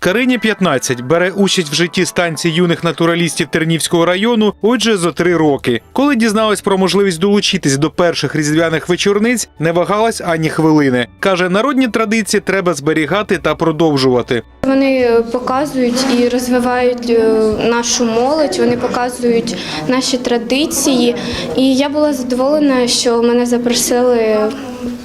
Карині 15 бере участь в житті станції юних натуралістів Тернівського району. Отже, за три роки, коли дізналась про можливість долучитись до перших різдвяних вечорниць, не вагалась ані хвилини. каже: народні традиції треба зберігати та продовжувати. Вони показують і розвивають е, нашу молодь, вони показують наші традиції. І я була задоволена, що мене запросили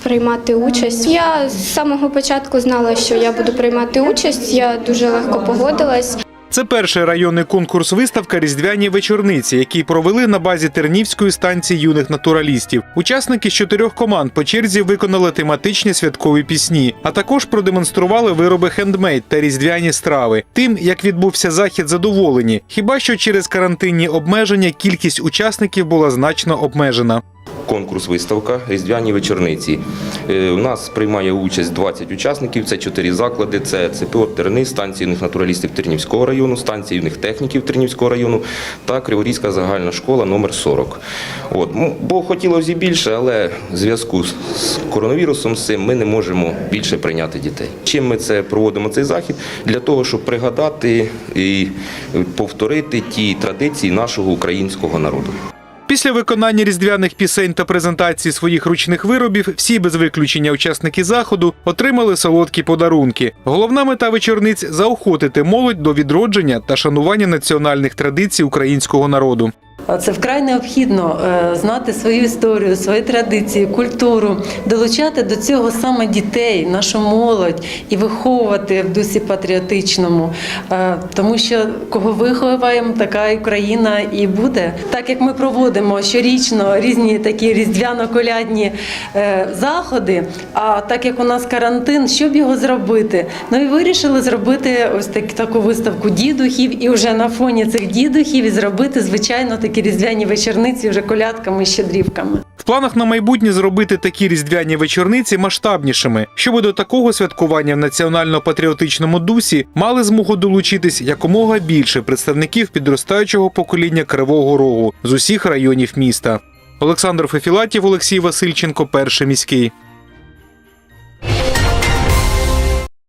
приймати участь. Я з самого початку знала, що я буду приймати участь. Я дуже легко погодилась. Це перший районний конкурс виставка Різдвяні вечорниці, який провели на базі Тернівської станції юних натуралістів. Учасники з чотирьох команд по черзі виконали тематичні святкові пісні, а також продемонстрували вироби хендмейд та різдвяні страви. Тим, як відбувся захід, задоволені. Хіба що через карантинні обмеження кількість учасників була значно обмежена. Конкурс виставка Різдвяні вечорниці. Е, У нас приймає участь 20 учасників. Це чотири заклади: це ЦПО Терни, станція юних натуралістів Тернівського району, станція юних техніків Тернівського району та Криворізька загальна школа номер 40. От ну, бо хотілося більше, але в зв'язку з коронавірусом з цим ми не можемо більше прийняти дітей. Чим ми це проводимо цей захід? Для того, щоб пригадати і повторити ті традиції нашого українського народу. Після виконання різдвяних пісень та презентації своїх ручних виробів, всі без виключення учасники заходу отримали солодкі подарунки. Головна мета вечорниць заохотити молодь до відродження та шанування національних традицій українського народу. Це вкрай необхідно е, знати свою історію, свої традиції, культуру, долучати до цього саме дітей, нашу молодь і виховувати в дусі патріотичному. Е, Тому що кого виховуємо, така Україна і буде. Так як ми проводимо щорічно різні такі різдвяно-колядні е, заходи. А так як у нас карантин, щоб його зробити? Ну і вирішили зробити ось так, таку виставку дідухів, і вже на фоні цих дідухів і зробити звичайно такі різдвяні вечорниці вже колядками і щедрівками. В планах на майбутнє зробити такі різдвяні вечорниці масштабнішими, щоб до такого святкування в національно-патріотичному дусі мали змогу долучитись якомога більше представників підростаючого покоління Кривого Рогу з усіх районів міста. Олександр Фефілатів, Олексій Васильченко, перший міський.